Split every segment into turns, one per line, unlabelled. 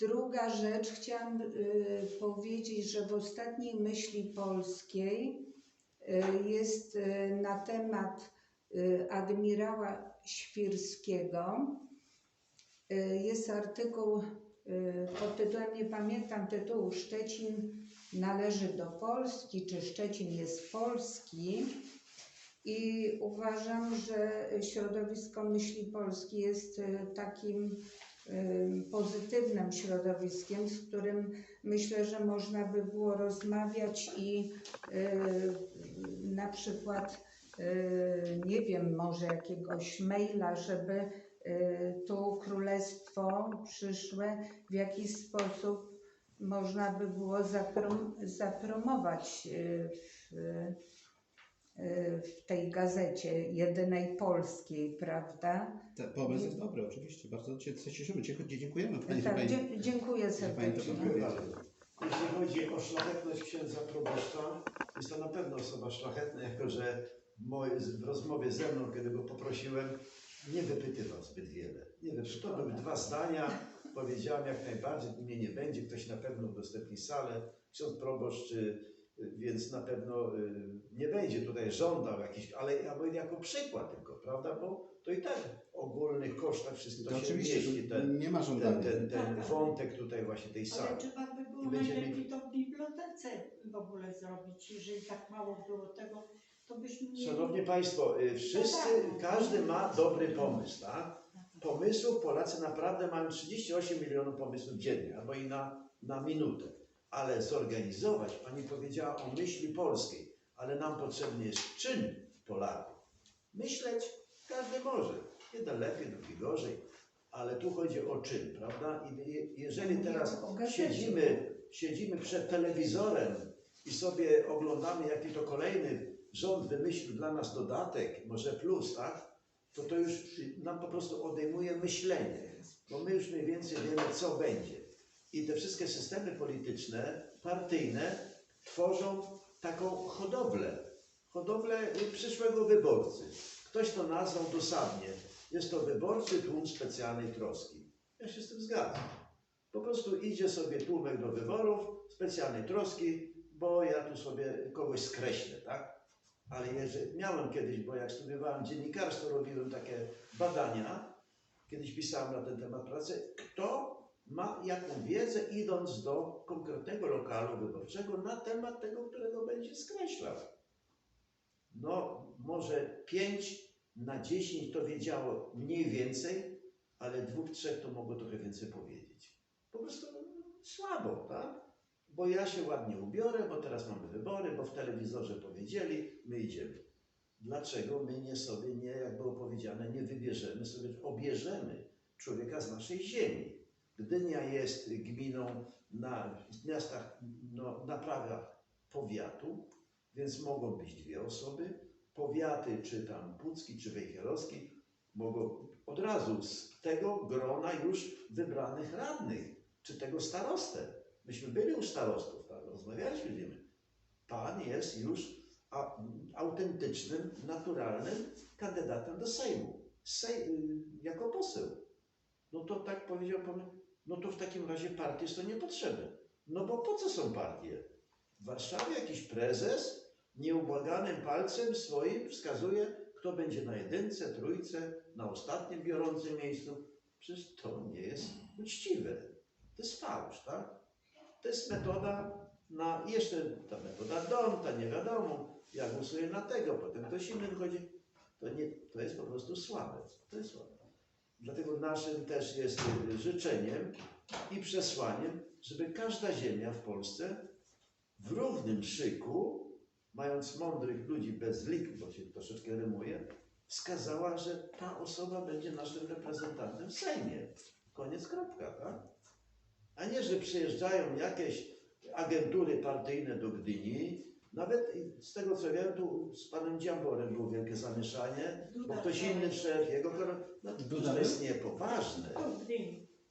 Druga rzecz, chciałam y, powiedzieć, że w ostatniej myśli polskiej y, jest y, na temat admirała Świrskiego. Jest artykuł pod tytułem, nie pamiętam tytułu, Szczecin należy do Polski, czy Szczecin jest polski. I uważam, że środowisko myśli polskiej jest takim pozytywnym środowiskiem, z którym myślę, że można by było rozmawiać i y, na przykład, y, nie wiem, może jakiegoś maila, żeby y, tu królestwo przyszłe w jakiś sposób można by było zaprom, zapromować w, w tej gazecie jedynej polskiej, prawda?
Ten pomysł jest dobry, oczywiście. Bardzo się się cieszymy. Dziękujemy Pani.
Tak,
pani.
dzie- dziękuję serdecznie.
powiedziała.
Dziękuję bardzo. Jeśli chodzi o szlachetność księdza proboszcza, jest to na pewno osoba szlachetna, jako że w, rozmowie ze mną, kiedy go poprosiłem, nie wypytywał zbyt wiele. Nie wiem, to były dwa zdania, powiedziałem jak najbardziej, mnie nie będzie, ktoś na pewno udostępni salę, ksiądz proboszcz, y, y, więc na pewno y, nie będzie tutaj żądał jakichś, ale ja jako przykład tylko, prawda, bo to i tak w ogólnych kosztach wszystko
To
się
oczywiście
mieści, ten,
nie ma
ten,
żądania.
ten, ten
Tak.
wątek tutaj właśnie tej sali.
Ale trzeba by było najlepiej
mieli-
to w bibliotece w ogóle zrobić. Jeżeli tak mało było tego, to byśmy mieli...
Szanowni Państwo, y, wszyscy, każdy ma dobry pomysł, tak? Pomysłów Polacy naprawdę mają 38 milionów pomysłów dziennie, albo i na, na minutę. Ale zorganizować, Pani powiedziała o myśli polskiej, ale nam potrzebny jest czyn Polaków. Myśleć każdy może. Jeden lepiej, drugi gorzej, ale tu chodzi o czyn, prawda? I je- jeżeli teraz siedzimy, siedzimy przed telewizorem i sobie oglądamy, jaki to kolejny rząd wymyślił dla nas dodatek, może plus, tak? To to już nam po prostu odejmuje myślenie, bo my już mniej więcej wiemy, co będzie. I te wszystkie systemy polityczne, partyjne tworzą taką hodowlę, hodowlę przyszłego wyborcy. Ktoś to nazwał dosadnie. Jest to wyborczy tłum specjalnej troski. Ja się z tym zgadzam. Po prostu idzie sobie tłumek do wyborów specjalnej troski, bo ja tu sobie kogoś skreślę, tak? Ale jeżeli, miałem kiedyś, bo jak studiowałem dziennikarstwo, robiłem takie badania, kiedyś pisałem na ten temat pracę, kto ma jaką wiedzę idąc do konkretnego lokalu wyborczego na temat tego, którego będzie skreślał. No, może 5 na 10 to wiedziało mniej więcej, ale dwóch, trzech to mogło trochę więcej powiedzieć. Po prostu słabo, tak? Bo ja się ładnie ubiorę, bo teraz mamy wybory, bo w telewizorze powiedzieli, my idziemy. Dlaczego my nie sobie, nie, jak było powiedziane, nie wybierzemy sobie, obierzemy człowieka z naszej ziemi? Gdynia jest gminą na w miastach, no, na prawach powiatu, więc mogą być dwie osoby. Powiaty, czy tam Pucki, czy Wejherowski, mogą od razu z tego grona już wybranych radnych, czy tego starostę. Myśmy byli u starostów, tak, rozmawialiśmy z nimi. Pan jest już a, autentycznym, naturalnym kandydatem do Sejmu. Sej, y, jako poseł. No to tak powiedział pan, no to w takim razie partie to niepotrzebne. No bo po co są partie? W Warszawie jakiś prezes nieubłaganym palcem swoim wskazuje, kto będzie na jedynce, trójce, na ostatnim biorącym miejscu. Przecież to nie jest uczciwe. To jest fałsz, tak? To jest metoda na, jeszcze ta metoda dom, ta nie wiadomo, ja głosuję na tego, potem ktoś inny wychodzi. To, nie, to jest po prostu słabe. To jest słabe. Dlatego naszym też jest y, życzeniem i przesłaniem, żeby każda ziemia w Polsce w równym szyku, mając mądrych ludzi bez lik, bo się troszeczkę rymuje, wskazała, że ta osoba będzie naszym reprezentantem w Sejmie. Koniec, kropka, tak? A nie, że przyjeżdżają jakieś agentury partyjne do Gdyni. Nawet z tego co wiem, tu z panem Dziamborem było wielkie zamieszanie, bo ktoś inny wszedł, jego koron- no, To jest niepoważne.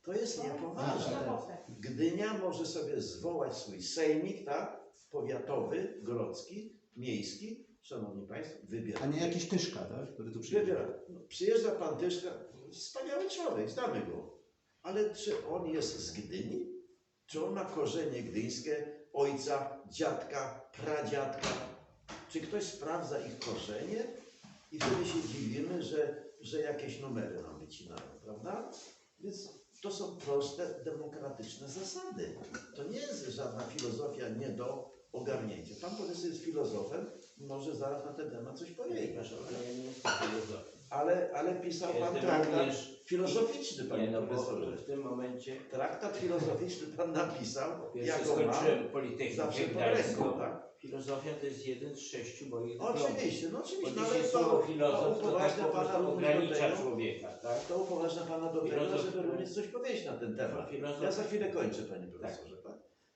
To jest
No,
niepoważne. Gdynia może sobie zwołać swój sejmik, tak? Powiatowy, grodzki, miejski. Szanowni Państwo, wybiera.
A nie jakiś tyszka, tak? który tu przyjedzie.
Wybiera. No, przyjeżdża pan Tyszka, wspaniały człowiek, znamy go. Ale czy on jest z Gdyni? Czy on ma korzenie gdyńskie, ojca, dziadka, pradziadka? Czy ktoś sprawdza ich korzenie? I wtedy się dziwimy, że, że jakieś numery nam wycinają, prawda? Więc to są proste, demokratyczne zasady. To nie jest żadna filozofia nie do ogarnięcia. Pan profesor jest filozofem, może zaraz na ten temat coś powiedzieć.
Przepraszam, ale ja nie jestem filozofem.
Ale, ale pisał pan
Jestem
traktat
również-
filozoficzny,
Nie,
panie
no bo
profesorze.
w tym momencie
Traktat filozoficzny pan napisał,
po pierwsze
jako ma,
skończyłem Politechnikę
zawsze po
Gdańską.
ręku, tak?
Filozofia to jest jeden z sześciu moich dyplomów.
Oczywiście, no
Bo
oczywiście, no
dzisiaj
ale
słowo
to, to
filozof to tak
upoważnia
po
pana
prostu
również do
ogranicza
tego,
człowieka, tak?
to upoważnia pana do tego,
Filozof-
żeby również coś powiedzieć na ten temat.
Filozof-
Ja za chwilę kończę, panie profesorze, tak?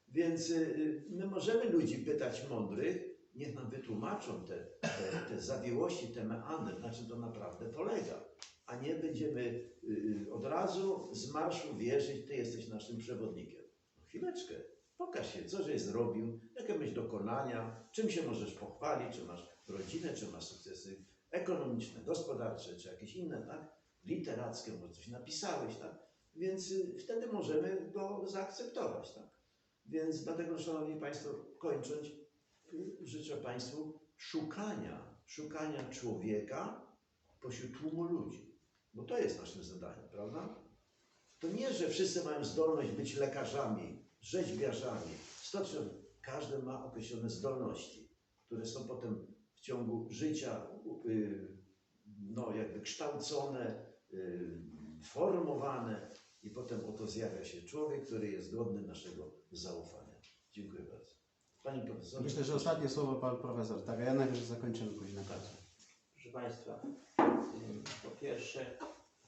Więc y, y, my możemy ludzi pytać mądrych, niech nam wytłumaczą te, te, te zawiłości, te meandry, na czym to naprawdę polega. A nie będziemy y, y, od razu z marszu wierzyć, ty jesteś naszym przewodnikiem. No chwileczkę, pokaż się, co żeś zrobił, jakie mieć dokonania, czym się możesz pochwalić, czy masz rodzinę, czy masz sukcesy ekonomiczne, gospodarcze, czy jakieś inne, tak? Literackie, może coś napisałeś, tak? Więc y, wtedy możemy go zaakceptować, tak? Więc dlatego, Szanowni Państwo, kończąc, życzę Państwu szukania, szukania człowieka pośród tłumu ludzi. Bo to jest naszym zadaniem, prawda? To nie, że wszyscy mają zdolność być lekarzami, rzeźbiarzami, stoczniarzami. Każdy ma określone zdolności, które są potem w ciągu życia y, no, jakby kształcone, y, formowane i potem oto zjawia się człowiek, który jest godny naszego zaufania. Dziękuję bardzo. Pani profesor.
Myślę, że ostatnie słowo pan profesor. Tak, a ja najpierw zakończymy później na pracę.
Proszę Państwa, po pierwsze,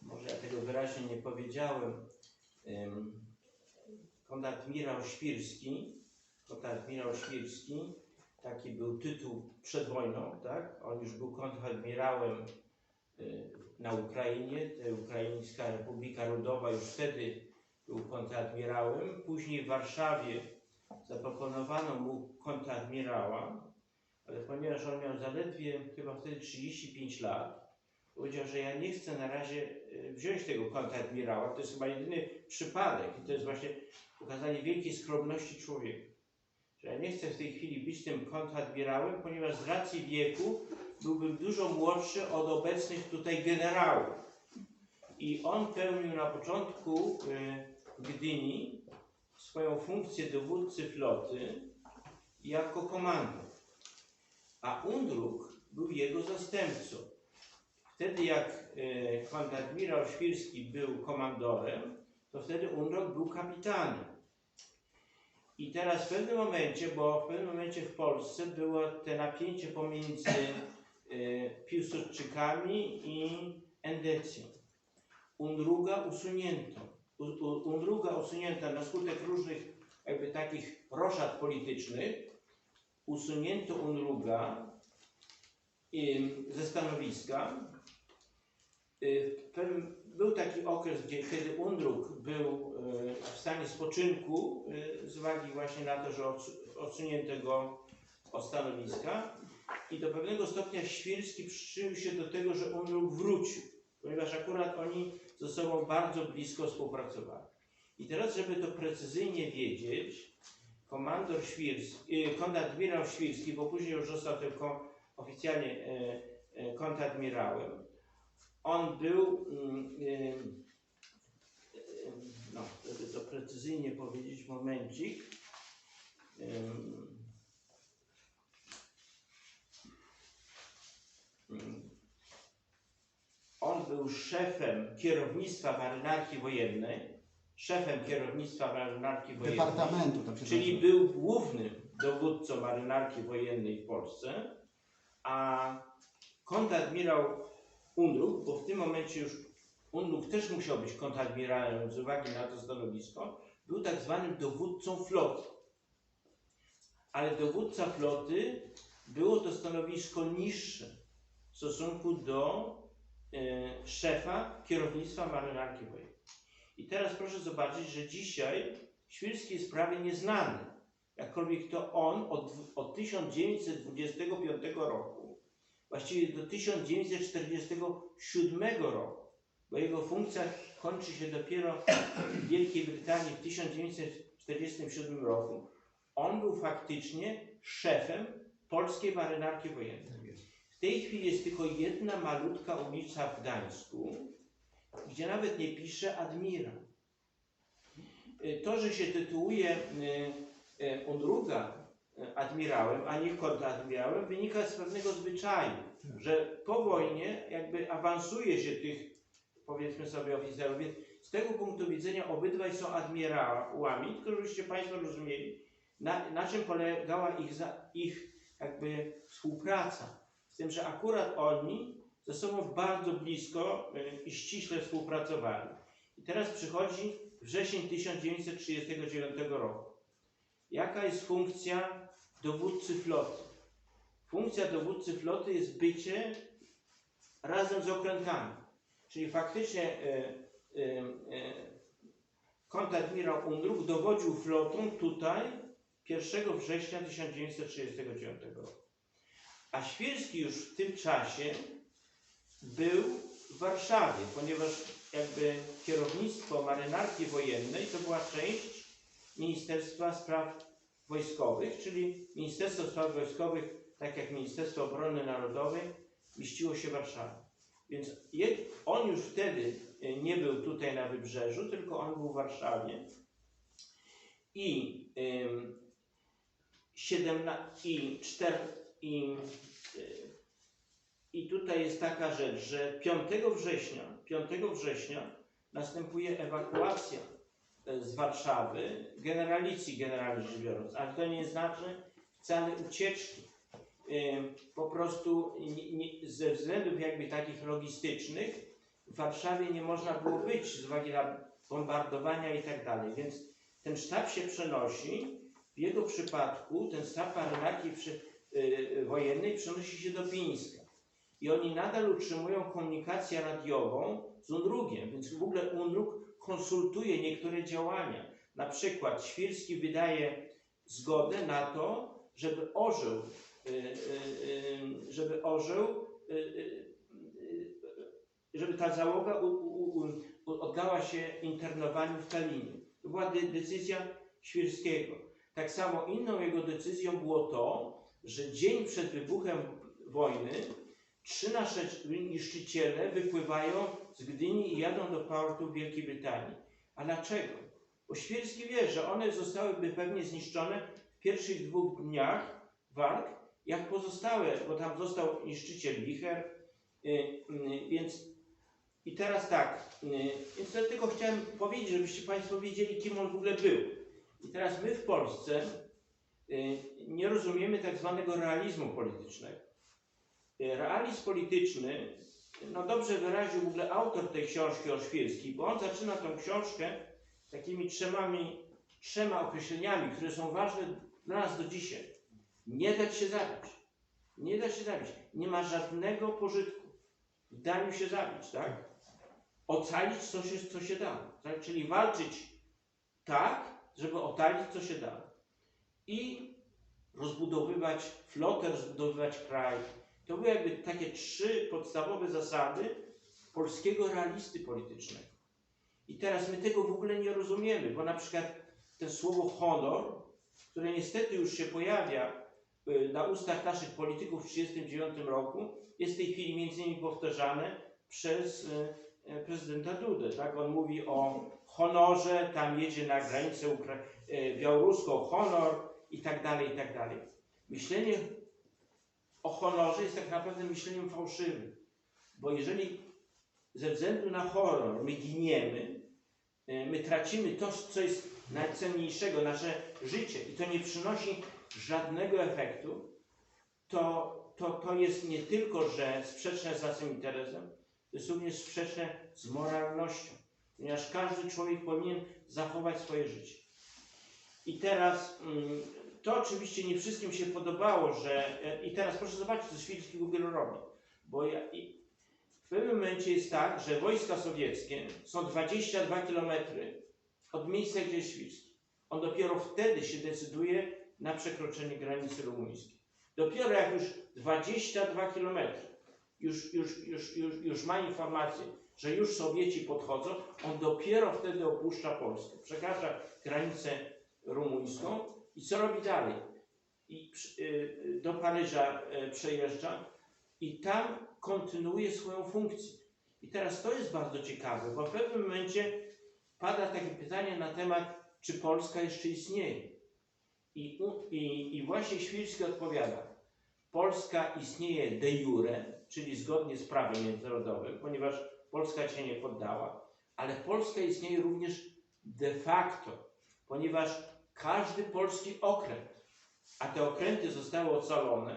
może ja tego wyraźnie nie powiedziałem, ym, konadmirał Świrski, konadmirał Świrski, taki był tytuł przed wojną, tak? On już był kontradmirałem y, na Ukrainie, ta Ukraińska Republika Ludowa już wtedy był kontradmirałem. Później w Warszawie zaproponowano mu kontradmirała, ale ponieważ on miał zaledwie chyba wtedy 35 lat, powiedział, że ja nie chcę na razie y, wziąć tego kontradmirała. To jest chyba jedyny przypadek i to jest właśnie pokazanie wielkiej skromności człowieka. Że ja nie chcę w tej chwili być tym kontradmirałem, ponieważ z racji wieku byłbym dużo młodszy od obecnych tutaj generałów. I on pełnił na początku w Gdyni swoją funkcję dowódcy floty jako komandor a Undruk był jego zastępcą. Wtedy jak e, konadmirał Świrski był komandorem, to wtedy Undruk był kapitanem. I teraz w pewnym momencie, bo w pewnym momencie w Polsce było te napięcie pomiędzy e, Piłsudczykami i Endecją. Undruga usunięto. U, u, Undruga usunięto na skutek różnych jakby takich roszad politycznych, usunięto Unruga ze stanowiska. Y, Był taki okres, gdzie, kiedy Undruk był y, w stanie spoczynku y, z uwagi właśnie na to, że odsu- odsunięto go od stanowiska i do pewnego stopnia Świrski przyczynił się do tego, że Undruk wrócił, ponieważ akurat oni ze sobą bardzo blisko współpracowali. I teraz, żeby to precyzyjnie wiedzieć, komandor Świrski, y, kontradmirał Świrski, bo później już został tylko oficjalnie e, e, kontradmirałem. On był, mm, y, y, no, żeby to precyzyjnie powiedzieć, momencik. On był szefem kierownictwa marynarki wojennej, szefem kierownictwa marynarki wojennej.
Departamentu, tak się
Czyli
nazywa.
był głównym dowódcą marynarki wojennej w Polsce, a kontradmirał Undruk, bo w tym momencie już Undruk też musiał być kontradmirałem z uwagi na to stanowisko, był tak zwanym dowódcą floty. Ale dowódca floty było to stanowisko niższe w stosunku do szefa kierownictwa marynarki wojennej. I teraz proszę zobaczyć, że dzisiaj Świrski jest prawie nieznany. Jakkolwiek to on od, od 1925 roku, właściwie do 1947 roku, bo jego funkcja kończy się dopiero w Wielkiej Brytanii w 1947 roku. On był faktycznie szefem polskiej marynarki wojennej. Tej chwili jest tylko jedna malutka ulica w Gdańsku, gdzie nawet nie pisze admirał. Y, To, że się tytułuje y, y, Unruga y, admirałem, a nie kontradmirałem, wynika z pewnego zwyczaju, że po wojnie jakby awansuje się tych, powiedzmy sobie, oficerów. Więc z tego punktu widzenia obydwaj są admirałami, tylko żebyście Państwo rozumieli, na, na czym polegała ich, za, ich jakby współpraca. Z tym, że akurat oni ze sobą bardzo blisko y, i ściśle współpracowali. I teraz przychodzi wrzesień 1939 roku. Jaka jest funkcja dowódcy floty? Funkcja dowódcy floty jest bycie razem z okrętami. Czyli faktycznie y, y, y, kontradmirał Undruk dowodził flotą tutaj 1 września 1939 roku. A Świerski już w tym czasie był w Warszawie, ponieważ jakby kierownictwo marynarki wojennej to była część Ministerstwa Spraw Wojskowych, czyli Ministerstwo Spraw Wojskowych, tak jak Ministerstwo Obrony Narodowej, mieściło się w Warszawie. Więc on już wtedy y, nie był tutaj na wybrzeżu, tylko on był w Warszawie. I, ym, 17, i, 4, i, y, i tutaj jest taka rzecz, że 5 września, 5 września następuje ewakuacja e, z Warszawy, generalicji generalnie rzecz biorąc, ale to nie znaczy wcale ucieczki. Ym, Po prostu ze względów jakby takich logistycznych w Warszawie nie można było być z uwagi na bombardowania i tak dalej, więc ten sztab się przenosi. W jego przypadku ten sztab marynarki przy, y, wojennej przenosi się do Pińska. I oni nadal utrzymują komunikację radiową z UNRUGiem, więc w ogóle UNRUG konsultuje niektóre działania. Na przykład Świrski wydaje zgodę na to, żeby orzeł, y, y, y, żeby orzeł, y, y, y, żeby ta załoga oddała się internowaniu w Talinie. To była de, decyzja Świrskiego. Tak samo inną jego decyzją było to, że dzień przed wybuchem wojny trzy nasze niszczyciele wypływają z Gdyni i jadą do portu Wielkiej Brytanii. A dlaczego? Bo Świerski wie, że one zostałyby pewnie zniszczone w pierwszych dwóch dniach walk, jak pozostałe, bo tam został niszczyciel Wicher, y, y, więc i teraz tak, y, więc to tylko chciałem powiedzieć, żebyście Państwo wiedzieli, kim on w ogóle był. I teraz my w Polsce nie rozumiemy tak zwanego realizmu politycznego. Realizm polityczny, no dobrze wyraził w ogóle autor tej książki Oświecki, bo on zaczyna tą książkę takimi trzemami, trzema określeniami, które są ważne dla nas do dzisiaj. Nie dać się zabić. Nie da się zabić. Nie ma żadnego pożytku w daniu się zabić, tak? Ocalić, co się, co się da. Tak? Czyli walczyć tak, żeby ocalić, co się da. I rozbudowywać flotę, rozbudowywać kraj. To były jakby takie trzy podstawowe zasady polskiego realisty politycznego. I teraz my tego w ogóle nie rozumiemy, bo na przykład to słowo honor, które niestety już się pojawia y, na ustach naszych polityków w 1939 roku, jest w tej chwili między innymi powtarzane przez y, y, prezydenta Dudę. Tak? On mówi o honorze, tam jedzie na granicę Ukra- białoruską, honor i tak dalej, i tak dalej. Myślenie o honorze jest tak naprawdę myśleniem fałszywym, bo jeżeli ze względu na honor my giniemy, y, my tracimy to, co jest najcenniejszego, nasze życie i to nie przynosi żadnego efektu, to, to, to jest nie tylko, że sprzeczne z naszym interesem, to jest również sprzeczne z moralnością, ponieważ każdy człowiek powinien zachować swoje życie. I teraz mm, to oczywiście nie wszystkim się podobało, że e, i teraz proszę zobaczyć, co Świrski w ogóle robi, bo ja, w pewnym momencie jest tak, że wojska sowieckie są 22 km od miejsca, gdzie jest Świrski. On dopiero wtedy się decyduje na przekroczenie granicy rumuńskiej. Dopiero jak już 22 km już, już, już, już, już ma informację, że już Sowieci podchodzą, on dopiero wtedy opuszcza Polskę. Przekracza granicę rumuńską i co robi dalej? I y, y, do Paryża y, przejeżdża i tam kontynuuje swoją funkcję. I teraz to jest bardzo ciekawe, bo w pewnym momencie pada takie pytanie na temat, czy Polska jeszcze istnieje. I, i, i właśnie Świrski odpowiada, Polska istnieje de jure, czyli zgodnie z prawem międzynarodowym, ponieważ Polska się nie poddała, ale Polska istnieje również de facto, ponieważ każdy polski okręt, a te okręty zostały ocalone,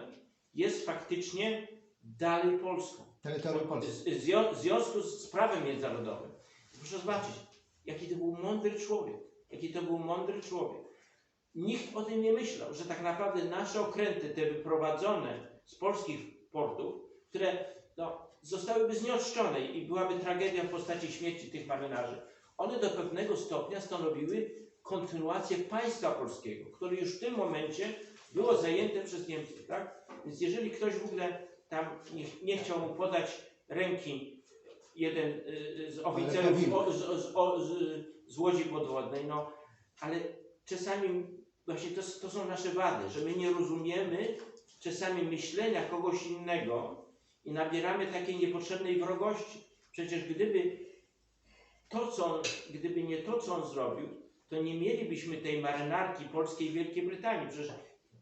jest faktycznie dalej Polską.
Terytorium Polski.
W zwią- w związku z prawem międzynarodowym. Proszę zobaczyć, jaki to był mądry człowiek. Jaki to był mądry człowiek. Nikt o tym nie myślał, że tak naprawdę nasze okręty, te wyprowadzone z polskich portów, które no, zostałyby zniszczone i byłaby tragedia w postaci śmierci tych marynarzy, one do pewnego stopnia stanowiły kontynuację państwa polskiego, które już w tym momencie było zajęte przez Niemców. Tak? Więc jeżeli ktoś w ogóle tam nie, nie chciał mu podać ręki jeden y, z oficerów z, z, z, z łodzi podwodnej, no ale czasami właśnie to, to są nasze wady, że my nie rozumiemy czasami myślenia kogoś innego i nabieramy takiej niepotrzebnej wrogości. Przecież gdyby to, co on, gdyby nie to, co on zrobił, to nie mielibyśmy tej marynarki polskiej Wielkiej Brytanii. Przecież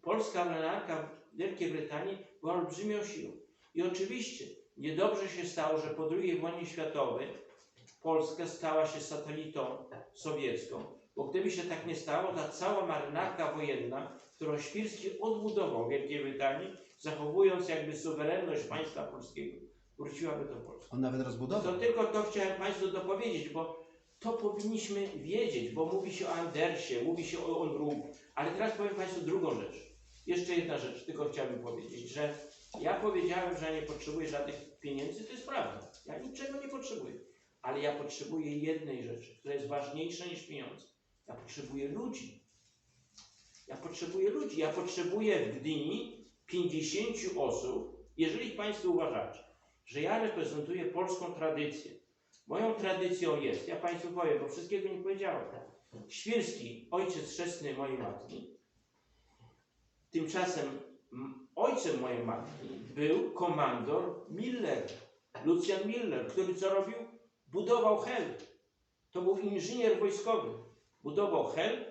polska marynarka Wielkiej Brytanii była olbrzymią siłą. I oczywiście niedobrze się stało, że po II wojnie światowej Polska stała się satelitą sowiecką. Bo gdyby się tak nie stało, ta cała marynarka wojenna, którą Świrski odbudował w Wielkiej Brytanii, zachowując jakby suwerenność państwa polskiego, wróciłaby do Polski.
On nawet
To
rozbudował.
tylko to chciałem Państwu dopowiedzieć, bo to powinniśmy wiedzieć, bo mówi się o Andersie, mówi się o Onrub, ale teraz powiem Państwu drugą rzecz. Jeszcze jedna rzecz, tylko chciałbym powiedzieć, że ja powiedziałem, że nie potrzebuję żadnych pieniędzy, to jest prawda. Ja niczego nie potrzebuję, ale ja potrzebuję jednej rzeczy, która jest ważniejsza niż pieniądze. Ja potrzebuję ludzi. Ja potrzebuję ludzi. Ja potrzebuję w Gdyni 50 osób, jeżeli Państwo uważacie, że ja reprezentuję polską tradycję. Moją tradycją jest, ja Państwu powiem, bo wszystkiego nie powiedziałem. Świrski, ojciec chrzestny mojej matki. Tymczasem ojcem mojej matki był komandor Miller, Lucjan Miller, który co robił? Budował Hel. To był inżynier wojskowy. Budował Hel,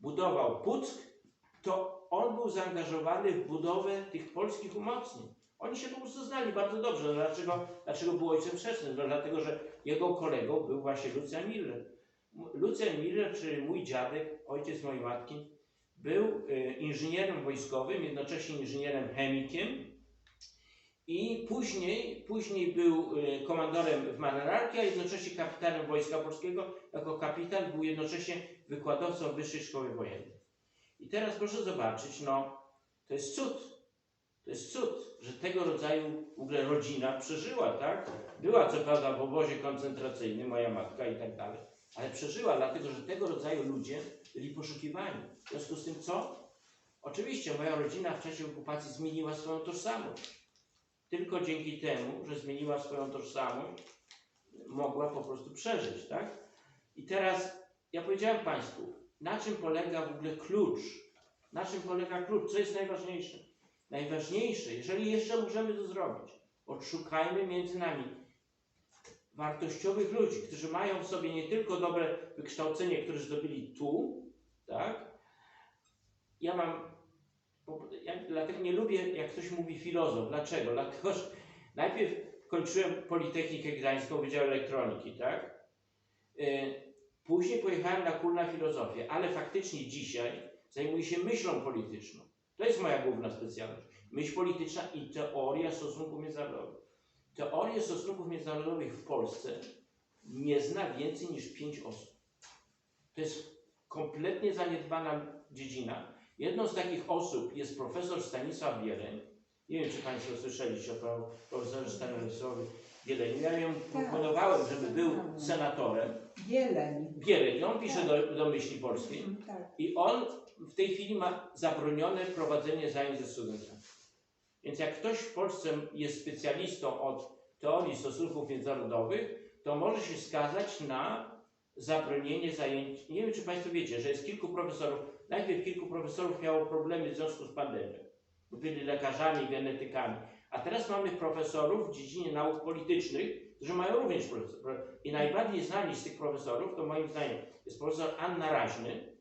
budował Puck. To on był zaangażowany w budowę tych polskich umocnień. Oni się po prostu znali bardzo dobrze. Dlaczego, dlaczego był ojcem chrzestnym? No dlatego, że jego kolegą był właśnie Lucjan Miller. Lucjan Miller, czyli mój dziadek, ojciec mojej matki, był y, inżynierem wojskowym, jednocześnie inżynierem chemikiem i później, później był y, komandorem w marynarce, a jednocześnie kapitanem Wojska Polskiego. Jako kapitan był jednocześnie wykładowcą Wyższej Szkoły Wojennej. I teraz proszę zobaczyć, no to jest cud. To jest cud, że tego rodzaju w ogóle rodzina przeżyła, tak? Była co prawda w obozie koncentracyjnym, moja matka i tak dalej, ale przeżyła, dlatego że tego rodzaju ludzie byli poszukiwani. W związku z tym co? Oczywiście moja rodzina w czasie okupacji zmieniła swoją tożsamość. Tylko dzięki temu, że zmieniła swoją tożsamość, mogła po prostu przeżyć, tak? I teraz ja powiedziałem Państwu, na czym polega w ogóle klucz? Na czym polega klucz? Co jest najważniejsze? Najważniejsze, jeżeli jeszcze możemy to zrobić, odszukajmy między nami wartościowych ludzi, którzy mają w sobie nie tylko dobre wykształcenie, które zdobyli tu, tak? Ja mam, ja dlatego nie lubię, jak ktoś mówi filozof. Dlaczego? Dlatego, że najpierw kończyłem Politechnikę Gdańską, Wydział Elektroniki, tak? Y, Później pojechałem na kurs na filozofię, ale faktycznie dzisiaj zajmuję się myślą polityczną. To jest moja główna specjalność. Myśl polityczna i teoria stosunków międzynarodowych. Teorię stosunków międzynarodowych w Polsce nie zna więcej niż pięć osób. To jest kompletnie zaniedbana dziedzina. Jedną z takich osób jest profesor Stanisław Bieleń. Nie wiem, czy Państwo słyszeliście o pro- profesorze Stanisławie Bieleniu. Ja ją proponowałem, żeby był senatorem.
Jeleń.
Bieleń, on pisze do, do myśli polskiej.
Mm, Tak.
I on w tej chwili ma zabronione prowadzenie zajęć ze studentami. Więc jak ktoś w Polsce jest specjalistą od teorii stosunków międzynarodowych, to może się skazać na zabronienie zajęć. Nie wiem, czy Państwo wiecie, że jest kilku profesorów. Najpierw kilku profesorów miało problemy w związku z pandemią. Byli lekarzami, genetykami. A teraz mamy profesorów w dziedzinie nauk politycznych, którzy mają również profesor. I najbardziej znani z tych profesorów, to moim zdaniem jest profesor Anna Raźny.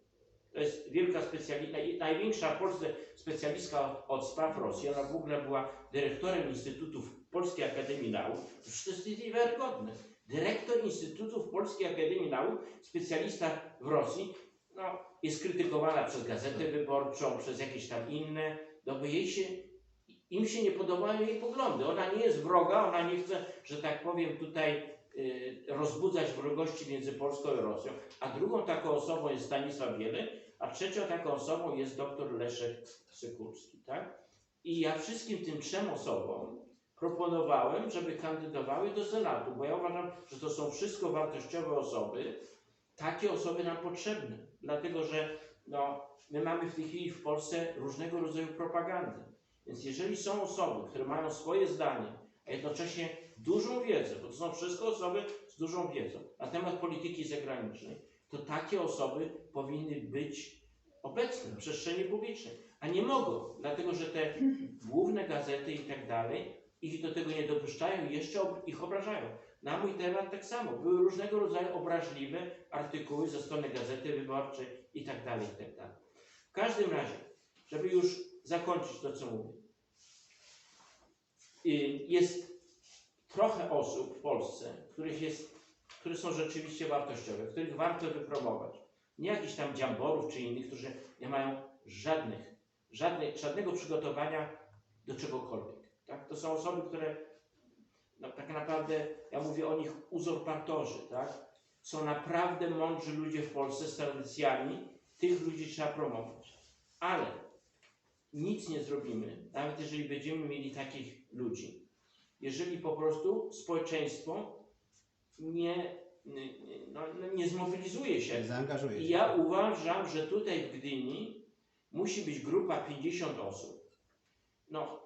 To jest wielka specjalistka, największa w Polsce specjalistka od spraw Rosji. Ona w ogóle była dyrektorem Instytutów Polskiej Akademii Nauk. Przecież to jest niewiarygodne. Dyrektor Instytutów Polskiej Akademii Nauk, specjalista w Rosji, no, jest krytykowana przez Gazetę Wyborczą, przez jakieś tam inne, no bo jej się, im się nie podobają jej poglądy. Ona nie jest wroga, ona nie chce, że tak powiem, tutaj y, rozbudzać wrogości między Polską i Rosją. A drugą taką osobą jest Stanisław Bielek, a trzecią taką osobą jest dr Leszek Sykulski, tak? I ja wszystkim tym trzem osobom proponowałem, żeby kandydowały do Senatu, bo ja uważam, że to są wszystko wartościowe osoby, takie osoby nam potrzebne, dlatego że no, my mamy w tej chwili w Polsce różnego rodzaju propagandę. Więc jeżeli są osoby, które mają swoje zdanie, a jednocześnie dużą wiedzę, bo to są wszystko osoby z dużą wiedzą na temat polityki zagranicznej, to takie osoby powinny być obecne w przestrzeni publicznej, a nie mogą, dlatego że te główne gazety i tak dalej ich do tego nie dopuszczają i jeszcze ich obrażają. Na mój temat tak samo. Były różnego rodzaju obraźliwe artykuły ze strony Gazety Wyborczej i tak dalej, i tak dalej. W każdym razie, żeby już zakończyć to, co mówię. Y, Jest trochę osób w Polsce, których jest, które są rzeczywiście wartościowe, których warto wypromować. Nie jakichś tam dziamborów czy innych, którzy nie mają żadnych, żadnych, żadnego przygotowania do czegokolwiek. Tak? To są osoby, które no, tak naprawdę, ja mówię o nich uzurpatorzy, tak? Są naprawdę mądrzy ludzie w Polsce z tradycjami, tych ludzi trzeba promować. Ale nic nie zrobimy, nawet jeżeli będziemy mieli takich ludzi, jeżeli po prostu społeczeństwo nie, nie, no, no, nie zmobilizuje się
Zaangażuję
i
się.
ja uważam, że tutaj w Gdyni musi być grupa 50 osób. No,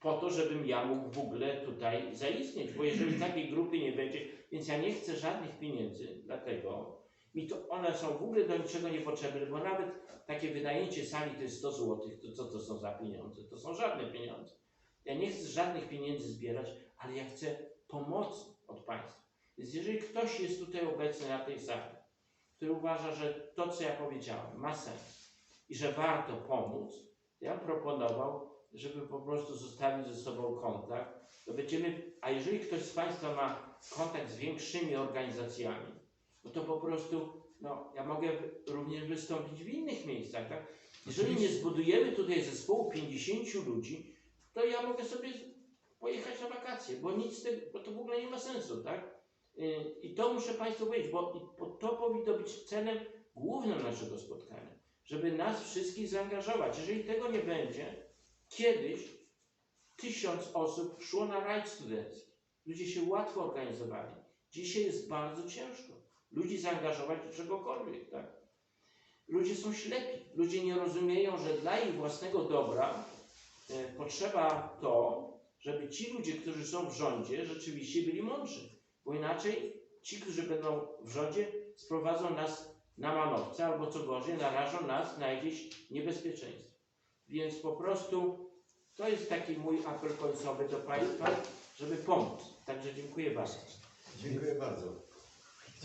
po to, żebym ja mógł w ogóle tutaj zaistnieć, bo jeżeli takiej grupy nie będzie, więc ja nie chcę żadnych pieniędzy, dlatego mi to one są w ogóle do niczego niepotrzebne, bo nawet takie wynajęcie sali to jest 100 zł, to co to są za pieniądze? To są żadne pieniądze. Ja nie chcę żadnych pieniędzy zbierać, ale ja chcę pomocy od państwa. Więc jeżeli ktoś jest tutaj obecny na tej sali, który uważa, że to, co ja powiedziałem, ma sens i że warto pomóc, ja proponował, żeby po prostu zostawić ze sobą kontakt. To będziemy, a jeżeli ktoś z Państwa ma kontakt z większymi organizacjami, no to po prostu, no, ja mogę również wystąpić w innych miejscach, tak? Jeżeli nie zbudujemy tutaj zespołu 50 ludzi, to ja mogę sobie pojechać na wakacje, bo nic tego, bo to w ogóle nie ma sensu, tak? Yy, I to muszę Państwu powiedzieć, bo, bo to powinno być celem głównym naszego spotkania, żeby nas wszystkich zaangażować. Jeżeli tego nie będzie, kiedyś tysiąc osób szło na rajd studencki. Ludzie się łatwo organizowali. Dzisiaj jest bardzo ciężko. Ludzi zaangażować do czegokolwiek, tak? Ludzie są ślepi. Ludzie nie rozumieją, że dla ich własnego dobra e, potrzeba to, żeby ci ludzie, którzy są w rządzie, rzeczywiście byli mądrzy. Bo inaczej ci, którzy będą w rządzie, sprowadzą nas na manowce, albo co gorzej, narażą nas na jakieś niebezpieczeństwo. Więc po prostu to jest taki mój apel końcowy do Państwa, żeby pomóc. Także dziękuję bardzo.
Dziękuję bardzo.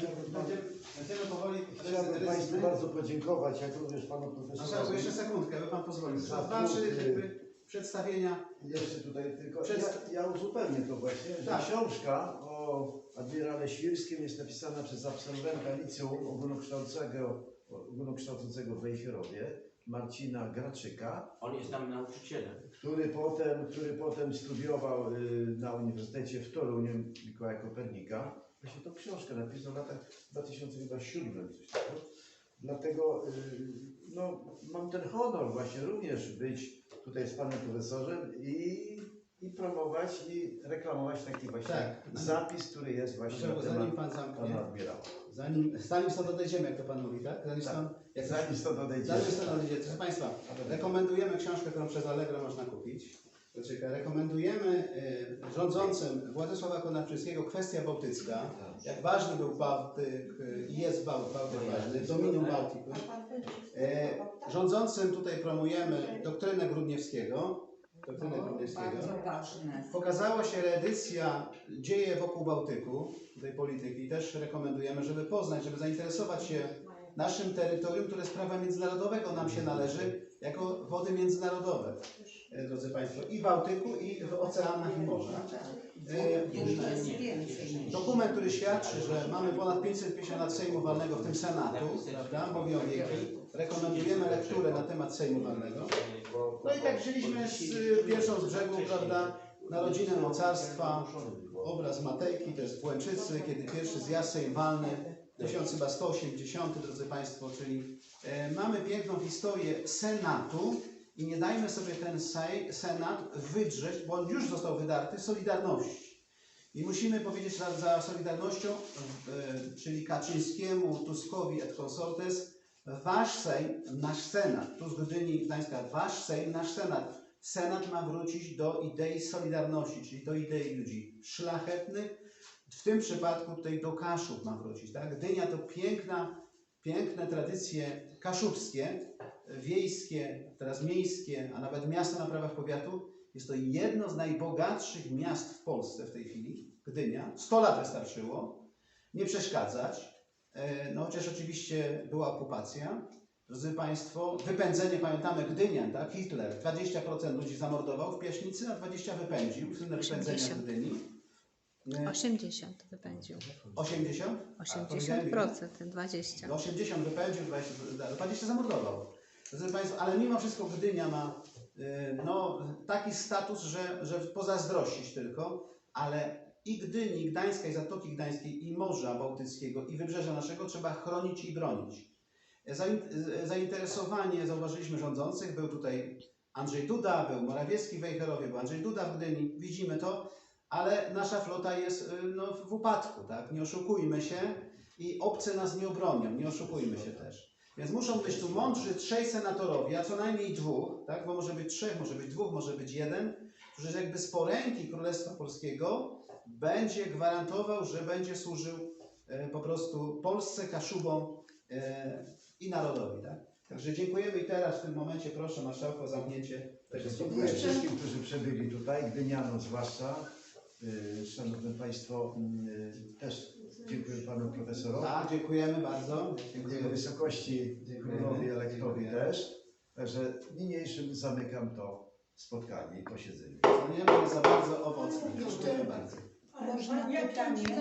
Będziemy, będziemy powoli...
Chciałbym Państwu bardzo podziękować, jak również Panu Profesorowi.
jeszcze sekundkę, by Pan pozwolił.
Za
Dwa, trzy
trud,
jakby przedstawienia.
Jeszcze tutaj tylko, ja, ja uzupełnię to właśnie, że
Tak.
książka o admirale Świrskim jest napisana przez absolwenta liceum ogólnokształcącego, ogólnokształcącego w Wejherowie, Marcina Graczyka,
On jest tam nauczycielem.
który potem, który potem studiował y, na Uniwersytecie w Toruniu Mikołaja Kopernika. Właśnie tą książkę napisał w latach 2007 coś takiego. Dlatego y, no, mam ten honor właśnie również być tutaj z Panem Profesorem i, i promować i reklamować taki właśnie
Tak.
zapis, który jest właśnie
Marszałku, zanim Pan zamknie,
Pana Admirała.
zanim, zanim stąd odejdziemy, jak to Pan mówi, tak? Zanim
Tak.
stąd, jak
Zanim stąd odejdziemy.
Zanim stąd odejdziemy, proszę Państwa, rekomendujemy książkę, którą przez Allegro można kupić. Znaczy, rekomendujemy y, rządzącym Władysława Konarczyńskiego kwestia bałtycka. Jak ważny był Bałtyk y, i jest Bał- Bałtyk ważny, Dominium Balticum. E, rządzącym tutaj promujemy doktrynę Grudniewskiego. Doktrynę Grudniewskiego. Pokazała się reedycja dzieje wokół Bałtyku, tej polityki. Też rekomendujemy, żeby poznać, żeby zainteresować się naszym terytorium, które z prawa międzynarodowego nam się należy, jako wody międzynarodowe, drodzy Państwo, i w Bałtyku, i w oceanach i morzach. E,
Jeszcze jest więcej niż
Dokument, który świadczy, że mamy ponad 550 lat Sejmu Walnego, w tym Senatu, prawda, o wieki. Rekomendujemy lekturę na temat Sejmu Walnego. No i tak wzięliśmy z, y, pierwszą z brzegu, prawda, narodzinę mocarstwa, obraz Matejki, to jest w Łęczycy, kiedy pierwszy zjazd Sejm Walny, 1180, drodzy Państwo, czyli e, mamy piękną historię Senatu i nie dajmy sobie ten Senat wydrzeć, bo on już został wydarty, Solidarności. I musimy powiedzieć za, za Solidarnością, e, czyli Kaczyńskiemu, Tuskowi et consortes, Wasz Sejm, nasz Senat, tu z Gdyni Gdańska, Wasz Sejm, nasz Senat. Senat ma wrócić do idei Solidarności, czyli do idei ludzi szlachetnych, w tym przypadku tutaj do Kaszub ma wrócić. Tak? Gdynia to piękna, piękne tradycje kaszubskie, wiejskie, teraz miejskie, a nawet miasta na prawach powiatu. Jest to jedno z najbogatszych miast w Polsce w tej chwili, Gdynia. 100 lat wystarczyło, nie przeszkadzać. E, No chociaż oczywiście była okupacja. Drodzy Państwo, wypędzenie, pamiętamy Gdynian, tak? Hitler 20% ludzi zamordował w Piaśnicy, a 20 wypędził, słynne wypędzenia z
80.
Gdyni. E,
80 wypędził.
80? A, powiedziałem ile?
80%, 20.
Do 80 wypędził, 20, da- 20 zamordował. Drodzy Państwo, ale mimo wszystko Gdynia ma y, no, taki status, że, że pozazdrościć tylko, ale i Gdyni, i Gdańska, i Zatoki Gdańskiej, i Morza Bałtyckiego, i Wybrzeża naszego trzeba chronić i bronić. Zainteresowanie zauważyliśmy rządzących, był tutaj Andrzej Duda, był Morawiecki w Wejherowie, był Andrzej Duda w Gdyni, widzimy to, ale nasza flota jest y, no, w upadku, tak? Nie oszukujmy się i obce nas nie obronią, nie oszukujmy się też. Więc muszą być tu mądrzy trzej senatorowie, a co najmniej dwóch, tak? Bo może być trzech, może być dwóch, może być jeden, którzy jakby z poręki Królestwa Polskiego będzie gwarantował, że będzie służył e, po prostu Polsce, Kaszubom e, i narodowi, tak? Także dziękujemy i teraz w tym momencie proszę Marszałka o zamknięcie tego
Dziękuję
Jeszcze-
wszystkim, którzy przebyli tutaj, Gdynianom zwłaszcza. Y, Szanowni Państwo, y, też dziękuję Panu Profesorowi.
Tak, dziękujemy bardzo.
Jego
Dziękujemy.
wysokości
Dziękujemy.
królowi elektrowi
Dziękuję.
też. Także niniejszym zamykam to spotkanie i posiedzenie.
To nie jest za bardzo owocne. Dziękuję bardzo.
Można pytanie?